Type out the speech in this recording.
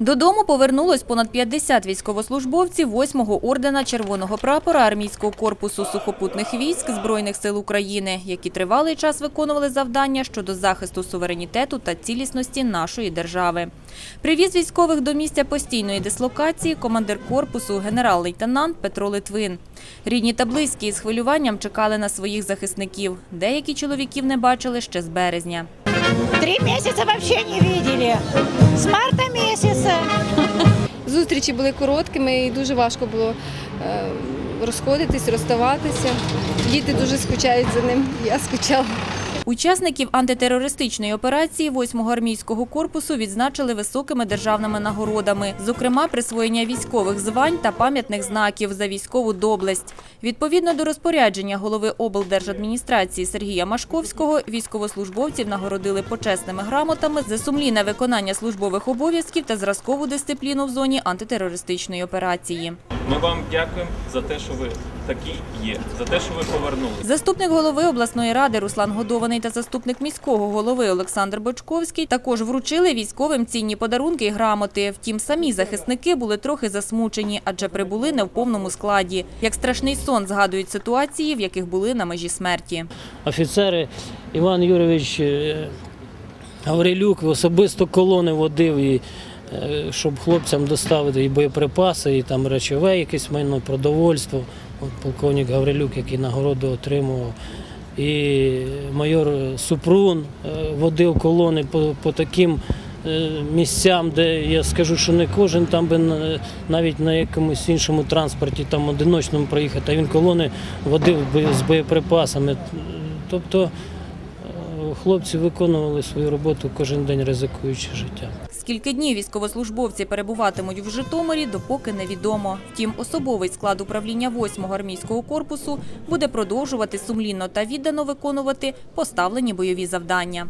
Додому повернулось понад 50 військовослужбовців 8-го ордена Червоного прапора армійського корпусу сухопутних військ Збройних сил України, які тривалий час виконували завдання щодо захисту суверенітету та цілісності нашої держави. Привіз військових до місця постійної дислокації командир корпусу генерал-лейтенант Петро Литвин. Рідні та близькі з хвилюванням чекали на своїх захисників. Деякі чоловіків не бачили ще з березня. Три месяца вообще не видели. С марта месяца. Зустрічі були короткими і дуже важко було е, розходитись, розставатися. Діти дуже скучають за ним. Я скучала. Учасників антитерористичної операції 8-го армійського корпусу відзначили високими державними нагородами, зокрема присвоєння військових звань та пам'ятних знаків за військову доблесть. Відповідно до розпорядження голови облдержадміністрації Сергія Машковського, військовослужбовців нагородили почесними грамотами за сумлінне виконання службових обов'язків та зразкову дисципліну в зоні антитерористичної операції. Ми вам дякуємо за те, що ви такі є, за те, що ви повернулися. Заступник голови обласної ради Руслан Годований та заступник міського голови Олександр Бочковський також вручили військовим цінні подарунки і грамоти. Втім, самі захисники були трохи засмучені, адже прибули не в повному складі. Як страшний сон згадують ситуації, в яких були на межі смерті. офіцери Іван Юрійович е, Гаврилюк особисто колони водив, і, щоб хлопцям доставити і боєприпаси, і там речове якесь майно, продовольство. От полковник Гаврилюк, який нагороду отримував. І майор Супрун е, водив колони по, по таким е, місцям, де я скажу, що не кожен там би навіть на якомусь іншому транспорті, там одиночному проїхати, а він колони водив з боєприпасами. Тобто е, хлопці виконували свою роботу кожен день ризикуючи життя. Скільки днів військовослужбовці перебуватимуть в Житомирі, допоки невідомо. Втім, особовий склад управління 8-го армійського корпусу буде продовжувати сумлінно та віддано виконувати поставлені бойові завдання.